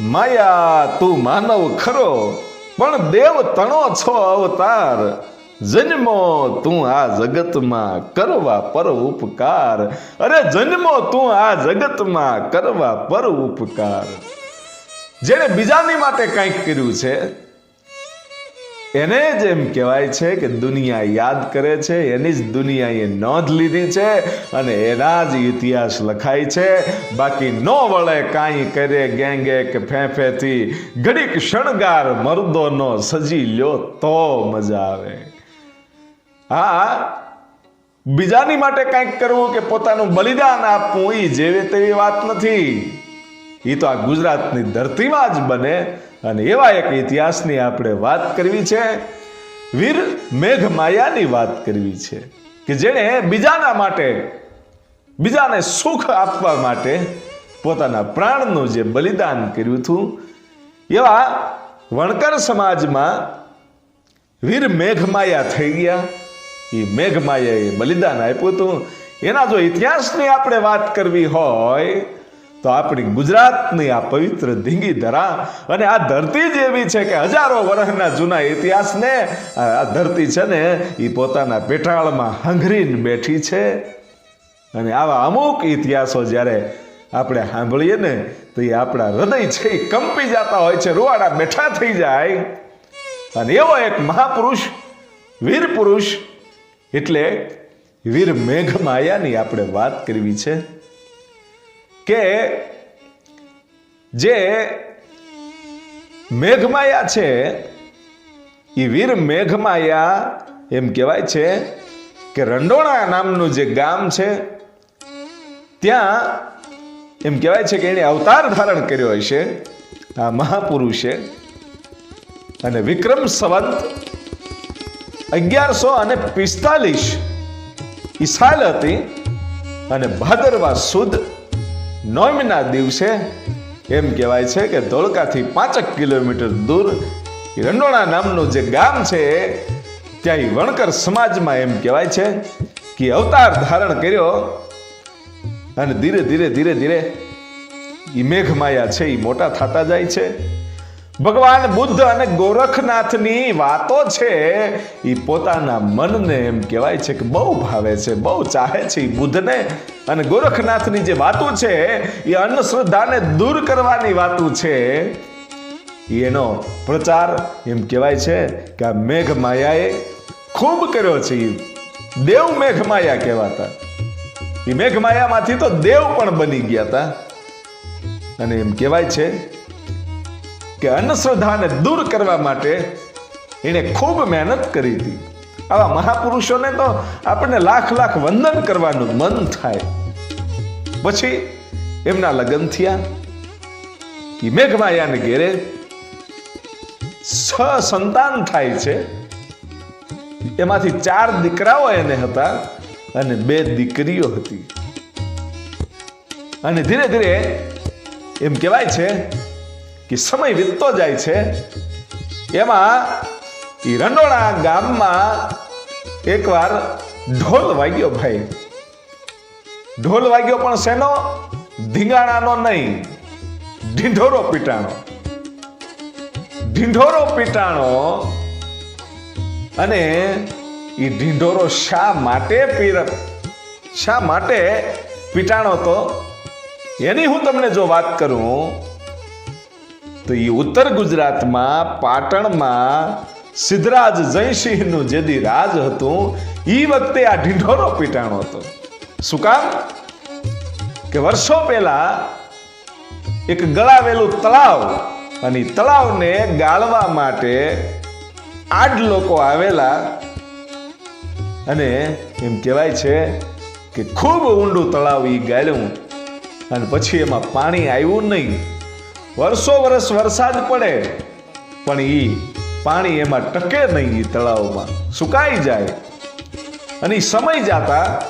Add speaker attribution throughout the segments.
Speaker 1: માયા, તું માનવ ખરો, પણ દેવ તણો છો અવતાર. જન્મો તું આ જગતમાં કરવા પર ઉપકાર. અરે જન્મો તું આ જગતમાં કરવા પર ઉપકાર. જેણે બીજાની માટે કંઈક કર્યું છે એને જ એમ કહેવાય છે કે દુનિયા યાદ કરે છે, એની જ દુનિયાએ નોંધ લીધી છે અને એના જ ઇતિહાસ લખાય છે. બાકી નો વળે કાંઈ કરે ગેંગે કે ફેંફેથી. ઘડીક શણગાર મર્દોનો સજી લ્યો તો મજા આવે. હા, બીજાની માટે કંઈક કરવું કે પોતાનું બલિદાન આપવું એ જેવી તેવી વાત નથી. એ તો આ ગુજરાતની ધરતીમાં જ બને અને એવા એક ઇતિહાસની આપણે વાત કરવી છે. વીર મેઘમાયાની વાત કરવી છે કે જેણે બીજાના માટે, બીજાને સુખ આપવા માટે પોતાના પ્રાણનું જે બલિદાન કર્યું હતું, એવા વણકર સમાજમાં વીર મેઘમાયા થઈ ગયા. એ મેઘમાયાએ બલિદાન આપ્યું હતું. એના જો ઇતિહાસની આપણે વાત કરવી હોય તો આપણી ગુજરાતની આ પવિત્ર ધીંગી ધરા અને આ ધરતી જ એવી છે કે હજારો વર્ષના જૂના ઇતિહાસને, આ ધરતી છે ને એ પોતાના પેટાળમાં હંઘરીને બેઠી છે. અને આવા અમુક ઇતિહાસો જ્યારે આપણે સાંભળીએ ને, તો એ આપણા હૃદય છે એ કંપી જતા હોય છે, રૂવાડા બેઠા થઈ જાય. અને એવો એક મહાપુરુષ વીર પુરુષ એટલે વીર મેઘમાયાની આપણે વાત કરવી છે. કે જે મેઘમાયા છે એ વીર મેઘમાયા એમ કહેવાય છે કે રંડોણા નામનું જે ગામ છે, ત્યાં એમ કહેવાય છે કે એણે અવતાર ધારણ કર્યો હશે આ મહાપુરુષે. અને વિક્રમ સંવંત અગિયારસો અને પિસ્તાલીસ ઈ સાલ હતી અને ભાદરવા સુદ નોમના દિવસે એમ કહેવાય છે કે ધોળકાથી પાંચક કિલોમીટર દૂર રંડોળા નામનું જે ગામ છે ત્યાં વણકર સમાજમાં એમ કહેવાય છે કે અવતાર ધારણ કર્યો અને ધીરે ધીરે ધીરે ધીરે એ મેઘમાયા છે એ મોટા થતા જાય છે. ભગવાન બુદ્ધ અને ગોરખનાથની વાતો છે એ પોતાના મનને એમ કહેવાય છે કે બહુ ભાવે છે, બહુ ચાહે છે એ બુદ્ધને. અને ગોરખનાથની જે વાતો છે એ અંધશ્રદ્ધાને દૂર કરવાની વાતો છે. એનો પ્રચાર એમ કહેવાય છે કે આ મેઘમાયાએ ખૂબ કર્યો છે દેવ મેઘમાયા કહેવાતા. એ મેઘમાયામાંથી તો દેવ પણ બની ગયા હતા અને એમ કહેવાય છે કે અંધશ્રદ્ધાને દૂર કરવા માટે એણે ખૂબ મહેનત કરી હતી. આવા મહાપુરુષોને તો આપણને લાખ લાખ વંદન કરવાનું મન થાય. પછી એમના લગ્ન થયા. મેઘમાયાને ઘેરે છ સંતાન થાય છે. એમાંથી ચાર દીકરાઓ એને હતા અને બે દીકરીઓ હતી. અને ધીરે ધીરે એમ કહેવાય છે કે સમય વીતતો જાય છે. એમાં એ રંડોળા ગામમાં એકવાર ઢોલ વાગ્યો ભાઈ. ઢોલ વાગ્યો પણ શેનો? ધીંગાણાનો નહીં. ઢીંઢોરો પીટાણો. ઢીંઢોરો પીટાણો અને એ ઢીંઢોરો શા માટે પીર, શા માટે પીટાણો તો? એની હું તમને જો વાત કરું તો એ ઉત્તર ગુજરાતમાં, પાટણમાં સિદ્ધરાજ જયસિંહનું જેદી રાજ હતું એ વખતે આ ઢીંઢોરો પીટાણો હતો. શું કામ? કે વર્ષો પહેલા એક ગળાવેલું તળાવ અને તળાવને ગાળવા માટે આઠ લોકો આવેલા અને એમ કહેવાય છે કે ખૂબ ઊંડું તળાવ એ ગાળ્યું અને પછી એમાં પાણી આવ્યું નહીં. વર્ષો વર્ષ વરસાદ પડે, પણ એ પાણી એમાં ટકે નહીં એ તળાવમાં. સુકાઈ જાય. અને સમય જાતા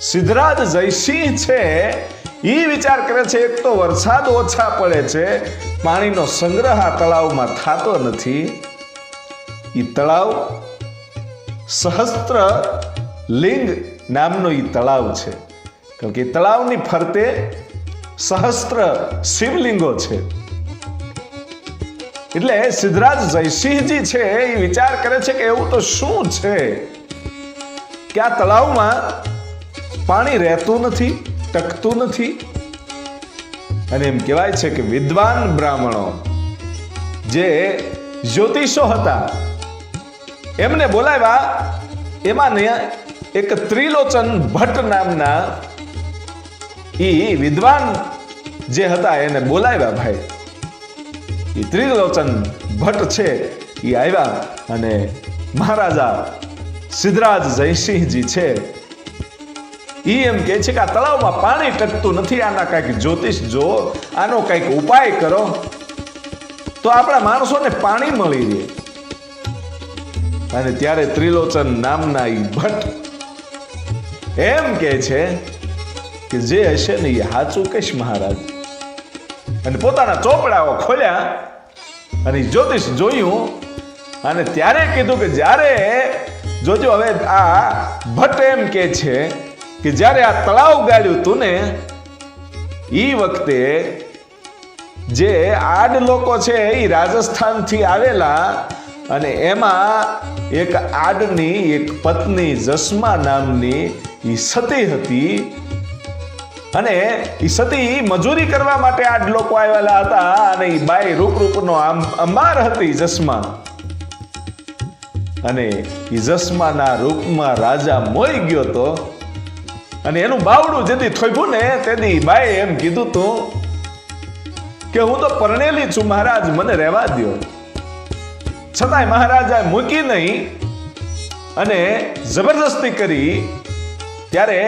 Speaker 1: સિદ્ધરાજ જયસિંહ છે એ વિચાર કરે છે, એક તો વરસાદ ઓછા પડે છે, પાણીનો સંગ્રહ આ તળાવમાં થતો નથી. એ તળાવ સહસ્ત્ર લિંગ નામનો એ તળાવ છે. કારણ કે તળાવની ફરતે સહસ્ત્ર શિવલિંગો છે. એટલે સિદ્ધરાજ જયસિંહજી છે, એ વિચાર કરે છે કે એવું તો શું છે? કે આ તળાવમાં પાણી રહેતું નથી, ટકતું નથી. અને એમ કહેવાય છે કે વિદ્વાન બ્રાહ્મણો જે જ્યોતિષો હતા, એમને બોલાવ્યા, એમાં એક ત્રિલોચન ભટ્ટ નામના ઈ વિદ્વાન જે હતા એને બોલાવ્યા ભાઈ. એ ત્રિલોચન ભટ્ટ છે એ આવ્યા અને મહારાજા સિદ્ધરાજ જયસિંહજી છે. ઈ એમ કહે છે કે આ તળાવમાં પાણી ટકતું નથી, આના કાંઈક જ્યોતિષ જો આનો કંઈક ઉપાય કરો. તો આપણા માણસોને પાણી મળી રહે. અને ત્યારે ત્રિલોચન નામના ઈ ભટ્ટ એમ કે છે કે જે હશે ને એ હાચું કહીશ મહારાજ. અને પોતાના ચોપડાઓ ખોલ્યા અને જ્યોતિષ જોયું અને ત્યારે કીધું કે જ્યારે જોજો હવે આ ભટ્ટ એમ કે છે કે જ્યારે આ તળાવ ગાળ્યું તું ને એ વખતે જે આડ લોકો છે એ રાજસ્થાનથી આવેલા અને એમાં એક આડની એક પત્ની જસ્મા નામની એ સતી હતી. અને એ સતી મજૂરી કરવા માટે આડ લોકો આવેલા હતા અને એ બાઈ રૂપ રૂપનો આમ અંબાર હતી જસમા. અને એ જસમાના રૂપમાં રાજા મોઈ ગયો તો અને એનું બાવડું જેથી થોભ્યું ને તેથી બાઈ એમ કીધું તું કે હું તો પરણેલી છું મહારાજ, મને રહેવા દ્યો. છતાંય મહારાજાએ મૂકી નહીં અને જબરદસ્તી કરી. ત્યારે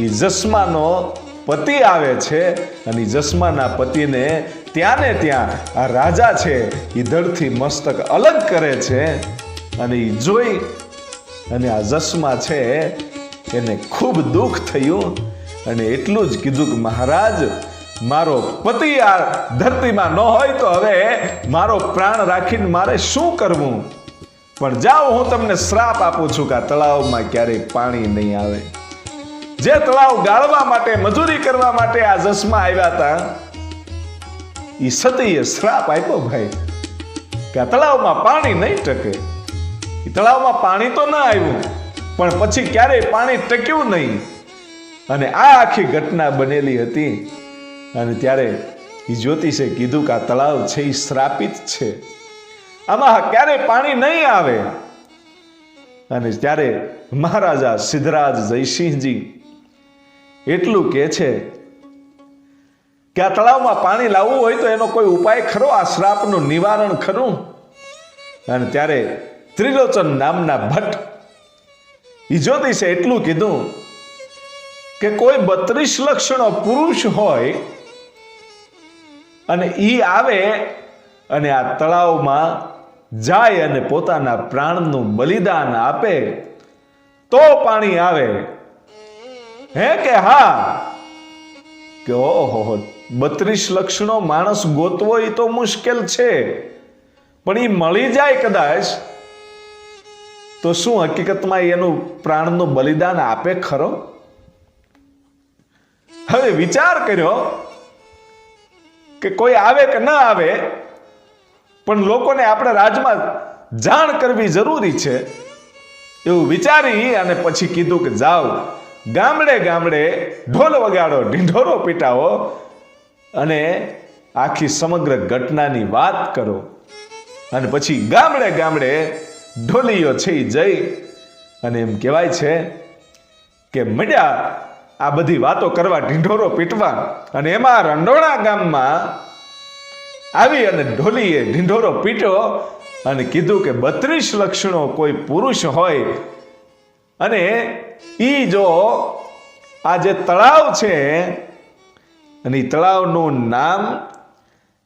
Speaker 1: એ જસ્માનો પતિ આવે છે અને જસ્માના પતિને ત્યાં ને ત્યાં આ રાજા છે એ ધડથી મસ્તક અલગ કરે છે અને એ જોઈ અને આ જસ્મા છે એને ખૂબ દુઃખ થયું અને એટલું જ કીધું કે મહારાજ, મારો પતિ આ ધરતીમાં ન હોય તો હવે મારો પ્રાણ રાખીને મારે શું કરવું? પણ જાઓ હું તમને શ્રાપ આપું છું કે આ તળાવમાં ક્યારેય પાણી નહીં આવે. જે તળાવ ગાળવા માટે, મજૂરી કરવા માટે આ જસમાં આવ્યા હતા એ સતીએ શ્રાપ આપ્યો ભાઈ, કે આ તળાવમાં પાણી નહીં ટકે. એ તળાવમાં પાણી તો ન આવ્યું, પણ પછી ક્યારેય પાણી ટક્યું નહીં. અને આ આખી ઘટના બનેલી હતી, અને ત્યારે એ જ્યોતિષે કીધું કે આ તળાવ છે એ શ્રાપિત છે. આમાં ક્યારેય પાણી નહીં આવે. અને ત્યારે મહારાજા સિદ્ધરાજ જયસિંહજી એટલું કે છે કે આ તળાવમાં પાણી લાવવું હોય તો એનો કોઈ ઉપાય ખરો? આ શ્રાપનું નિવારણ ખરું? અને ત્યારે ત્રિલોચન નામના ભટ્ટ ઈ એટલું કીધું કે કોઈ બત્રીસ લક્ષણો પુરુષ હોય અને ઈ આવે અને આ તળાવમાં જાય અને પોતાના પ્રાણનું બલિદાન આપે, તો પાણી આવે. હે કે હા? કે ઓહો, બત્રીસ લક્ષણો માણસ ગોતવો એ તો મુશ્કેલ છે. પણ એ મળી જાય કદાચ, તો શું હકીકતમાં એનું પ્રાણનું બલિદાન આપે ખરો? હવે વિચાર કર્યો કે કોઈ આવે કે ન આવે, પણ લોકોને આપણે રાજમાં જાણ કરવી જરૂરી છે. એવું વિચારી અને પછી કીધું કે જાઓ. ગામડે ગામડે ઢોલ વગાડો, ઢીંઢોરો પીટાવો અને આખી સમગ્ર ઘટનાની વાત કરો. અને પછી ગામડે ગામડે ઢોલીઓ છે જઈ અને એમ કહેવાય છે કે મળ્યા આ બધી વાતો કરવા, ઢીંઢોરો પીટવા અને એમાં રંડોળા ગામમાં આવી અને ઢોલીએ ઢીંઢોરો પીટ્યો અને કીધું કે બત્રીસ લક્ષણો કોઈ પુરુષ હોય અને ઈ જો આ જે તળાવ છે, અને એ તળાવનું નામ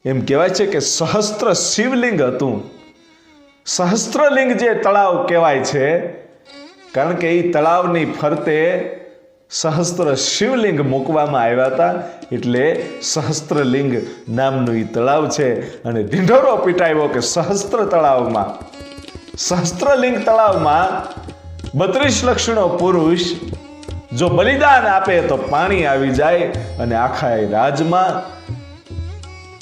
Speaker 1: એમ કહેવાય છે કે સહસ્ત્ર શિવલિંગ હતું. સહસ્ત્રલિંગ જે તળાવ કહેવાય છે, કારણ કે એ તળાવની ફરતે સહસ્ત્ર શિવલિંગ મૂકવામાં આવ્યા હતા, એટલે સહસ્ત્રલિંગ નામનું એ તળાવ છે, અને ઢીંઢોરો પીટાવ્યો કે સહસ્ત્ર તળાવમાં. સહસ્ત્રલિંગ તળાવમાં બત્રીસ લક્ષણો પુરુષ જો બલિદાન આપે તો પાણી આવી જાય અને આખા રાજમાં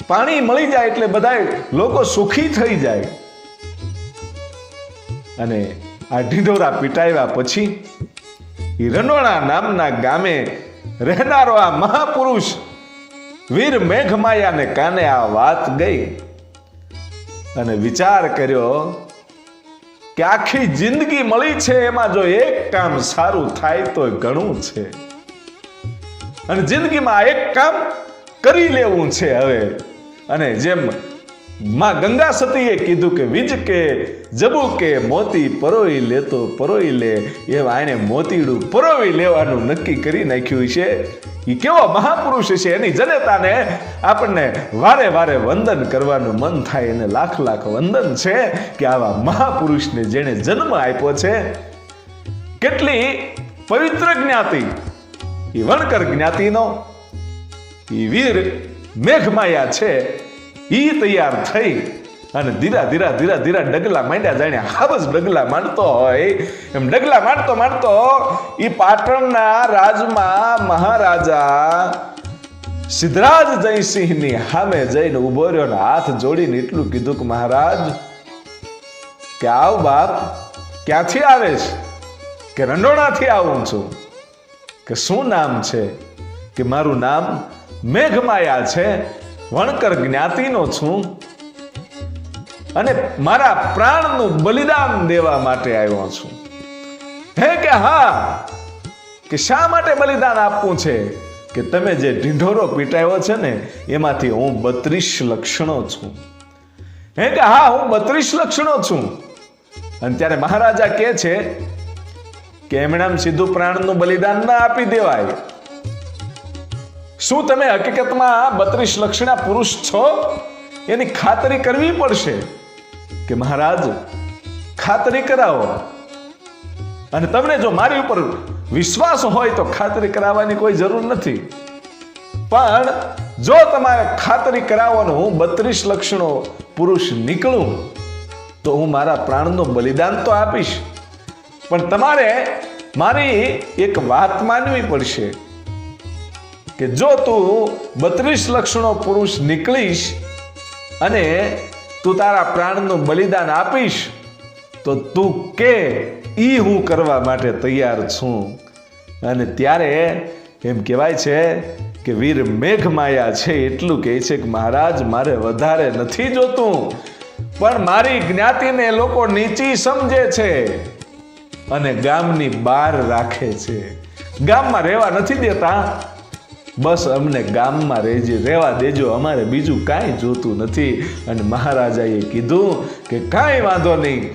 Speaker 1: પાણી મળી જાય એટલે બધા લોકો સુખી થઈ જાય. અને આ ઢીંઢોરા પીટાવ્યા પછી રનોણા નામના ગામે રહેનારો આ મહાપુરુષ વીર મેઘમાયાને કાને આ વાત ગઈ અને વિચાર કર્યો કે આખી જિંદગી મળી છે એમાં જો એક કામ સારું થાય તો ઘણું છે. અને જિંદગીમાં એક કામ કરી લેવું છે હવે. અને જેમ માં ગંગા સતીએ કીધું કે, વિજ કે, જબુ કે, મોતી પરોઈ લેતો પરોઈ લે. એવા એને મોતીડું પરોવી લેવાનું નક્કી કરી નાખ્યું છે. એ કેવો મહાપુરુષ છે એની જનતાને આપણને વારે વારે વંદન કરવાનું મન થાય એને લાખ લાખ વંદન છે કે આવા મહાપુરુષને જેણે જન્મ આપ્યો છે. કેટલી પવિત્ર જ્ઞાતિ. એ વણકર જ્ઞાતિનો. ઈ વીર મેઘમાયા છે. ઈ તૈયાર થઈ અને ધીરા ધીરા ધીરા ધીરા ડગલા માંડ્યા જાણે હાબસ ડગલા માંડતો હોય. એમ ડગલા માંડતો માંડતો ઈ પાટણના રાજમાં મહારાજા સિદ્ધરાજ જયસિંહની સામે જઈને ઊભો રહ્યો ને હાથ જોડીને એટલું કીધું કે, મહારાજ, કે આવ બાપ, ક્યાંથી આવે છે કે રંડોણાથી આવું છું? કે શું નામ છે? કે મારું નામ મેઘમાયા છે? વણકર જ્ઞાતિનો છું અને મારા પ્રાણનું બલિદાન દેવા માટે આવ્યો છું. હે કે હા? કે શા માટે બલિદાન આપવું છે? કે તમે જે ઢીંઢોરો પીટાયો છે ને, એમાંથી હું બત્રીસ લક્ષણો છું. હે કે હા, હું બત્રીસ લક્ષણો છું. અને ત્યારે મહારાજા કહે છે કે એમણે આમ સીધું પ્રાણનું બલિદાન ના આપી દેવાય. શું તમે હકીકતમાં બત્રીસ લક્ષણા પુરુષ છો? એની ખાતરી કરવી પડશે કે મહારાજ, ખાતરી કરાવો. અને તમને જો મારી ઉપર વિશ્વાસ હોય તો ખાતરી કરાવવાની કોઈ જરૂર નથી. પણ જો તમારે ખાતરી કરાવવાનું હું બત્રીસ લક્ષણો પુરુષ નીકળું, તો હું મારા પ્રાણનું બલિદાન તો આપીશ. પણ તમારે મારી એક વાત માનવી પડશે. કે જો તું બત્રીસ લક્ષણો પુરુષ નીકળીશ અને તું તારા પ્રાણનું બલિદાન આપીશ, તો તું કે એ હું કરવા માટે તૈયાર છું. અને ત્યારે એમ કહેવાય છે કે વીર મેઘમાયા છે, એટલું કહે છે કે મહારાજ, મારે વધારે નથી જોતું, પણ મારી જ્ઞાતિને લોકો નીચી સમજે છે અને ગામની બહાર રાખે છે. ગામમાં રહેવા નથી દેતા બસ અમને ગામમાં રહેજે, રહેવા દેજો, અમારે બીજું કાંઈ જોતું નથી. અને મહારાજાએ કીધું કે કાંઈ વાંધો નહીં,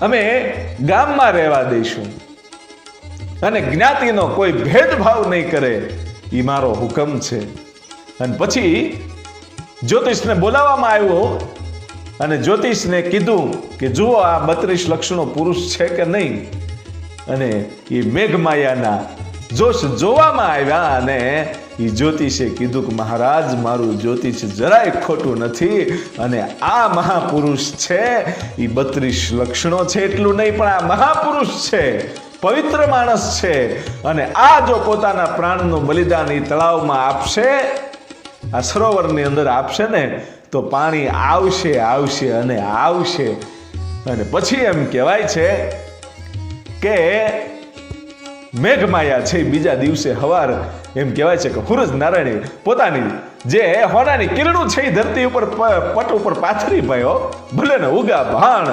Speaker 1: અમે ગામમાં રહેવા દઈશું. અને જ્ઞાતિનો કોઈ ભેદભાવ નહીં કરે એ મારો હુકમ છે. અને પછી જ્યોતિષને બોલાવવામાં આવ્યો, અને જ્યોતિષને કીધું કે જુઓ આ બત્રીસ લક્ષણો પુરુષ છે કે નહીં? અને એ મેઘમાયાના જોશ જોવામાં આવ્યા અને એ જ્યોતિષે કીધું કે મહારાજ, મારું જ્યોતિષ જરાય ખોટું નથી અને આ મહાપુરુષ છે. એ બત્રીસ લક્ષણો છે એટલું નહીં, પણ આ મહાપુરુષ છે. પવિત્ર માણસ છે. અને આ જો પોતાના પ્રાણનું બલિદાન એ તળાવમાં આપશે, આ સરોવરની અંદર આપશે ને, તો પાણી આવશે આવશે અને આવશે. અને પછી એમ કહેવાય છે કે મેઘમાયા છે બીજા દિવસે હવાર. એમ કહેવાય છે કે હુરજ નારાયણ પોતાની જે હોનાની કિરણું છે ધરતી ઉપર પટ ઉપર પાથરી ભયો ભલે ને ઉગા ભાણ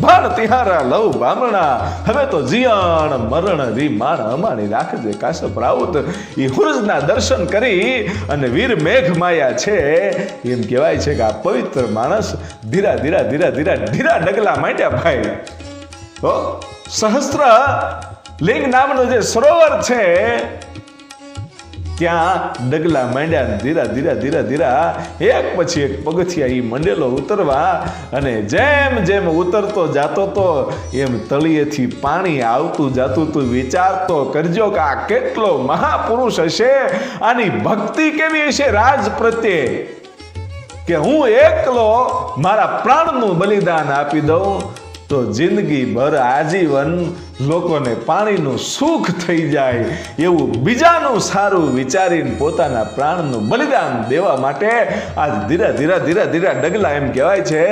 Speaker 1: ભાણ તિહારા લવ બામણા. હવે તો જીયણ મરણ રી માણ અમાણી રાખજે કાશ્યપ રાઉત. એ હુરજના દર્શન કરી અને વીર મેઘમાયા છે. એમ કહેવાય છે કે આ પવિત્ર માણસ ધીરા ધીરા ધીરા ધીરા ધીરા ડગલા માંડ્યા ભાઈ. તો સહસ્ત્ર લિંગ નામનું જે સરોવર છે, ત્યાં ડગલા માંડ્યા ધીરા ધીરા ધીરા ધીરા એક પછી એક પગથિયા એ મંડેલો ઉતરવા અને જેમ જેમ ઉતરતો જાતો તો એમ તળિયેથી પાણી આવતું જાતું તું વિચારતો કરજો કે આ કેટલો મહાપુરુષ હશે, આની ભક્તિ કેવી હશે રાજ પ્રત્યે? કે હું એકલો મારા પ્રાણનું બલિદાન આપી દઉં તો જિંદગીભર આજીવન લોકોને પાણીનું સુખ થઈ જાય એવું બીજાનું સારું વિચારીને પોતાના પ્રાણનું બલિદાન દેવા માટે આજ ધીરે ધીરે ધીરે ધીરે ડગલા એમ કહેવાય છે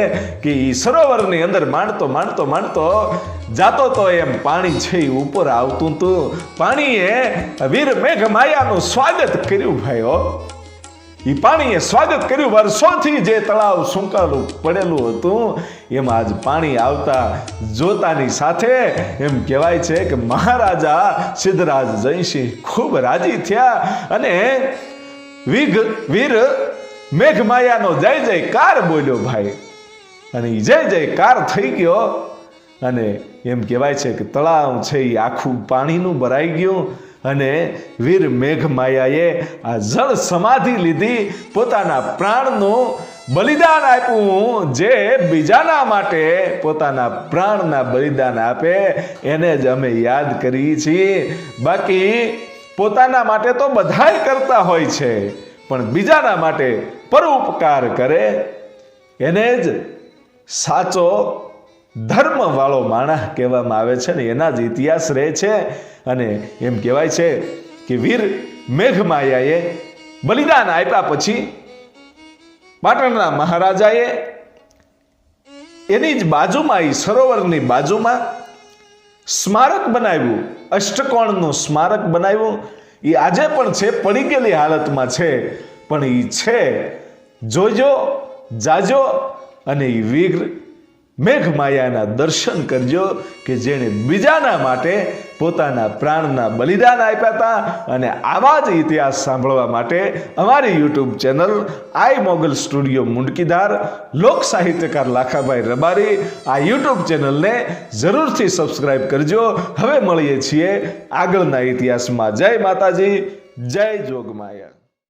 Speaker 1: કે એ સરોવરની અંદર માંડતો માંડતો માંડતો જાતો તો એમ પાણી છે એ ઉપર આવતું હતું પાણીએ વીર મેઘ માયાનું સ્વાગત કર્યું ભાઈ હો એ પાણીએ સ્વાગત કર્યું. વર્ષોથી જે તળાવ સુંકાલું પડેલું હતું, એમાં આજ પાણી આવતા જોતાની સાથે એમ કહેવાય છે કે મહારાજા સિદ્ધરાજ જયસિંહ ખૂબ રાજી થયા અને વિઘ, વીર મેઘમાયાનો જય જયકાર બોલ્યો ભાઈ. અને એ જય જયકાર થઈ ગયો. અને એમ કહેવાય છે કે તળાવ છે એ આખું પાણીનું ભરાઈ ગયું. અને વીર મેઘમાયાએ આ જળ સમાધિ લીધી, પોતાના પ્રાણનું બલિદાન આપ્યું, જે બીજાના માટે પોતાના પ્રાણના બલિદાન આપે, એને જ અમે યાદ કરીએ છીએ. બાકી પોતાના માટે તો બધાય કરતા હોય છે, પણ બીજાના માટે પરોપકાર કરે, એને જ સાચો ધર્મ વાળો માણસ કહેવામાં આવે છે ને, એના જ ઇતિહાસ રહે છે. અને એમ કહેવાય છે કે વીર મેઘમાયાએ બલિદાન આપ્યા પછી પાટણના મહારાજાએ એની જ બાજુમાં એ સરોવરની બાજુમાં સ્મારક બનાવ્યું. અષ્ટકોણનું સ્મારક બનાવ્યું. એ આજે પણ છે, પડી ગયેલી હાલતમાં છે. પણ એ છે. જોજો, જાજો અને એ વીર મેઘમાયાના દર્શન કરજો કે જેણે બીજાના માટે પોતાના પ્રાણના બલિદાન આપ્યા હતા. અને આવા જ ઇતિહાસ સાંભળવા માટે અમારી YouTube channel Aai Mogal studio Mundkidhar, લોક સાહિત્યકાર લાખાભાઈ રબારી આ યુટ્યુબ ચેનલને જરૂરથી સબસ્ક્રાઈબ કરજો. હવે મળીએ છીએ આગળના ઇતિહાસમાં. જય માતાજી, જય જોગમાયા.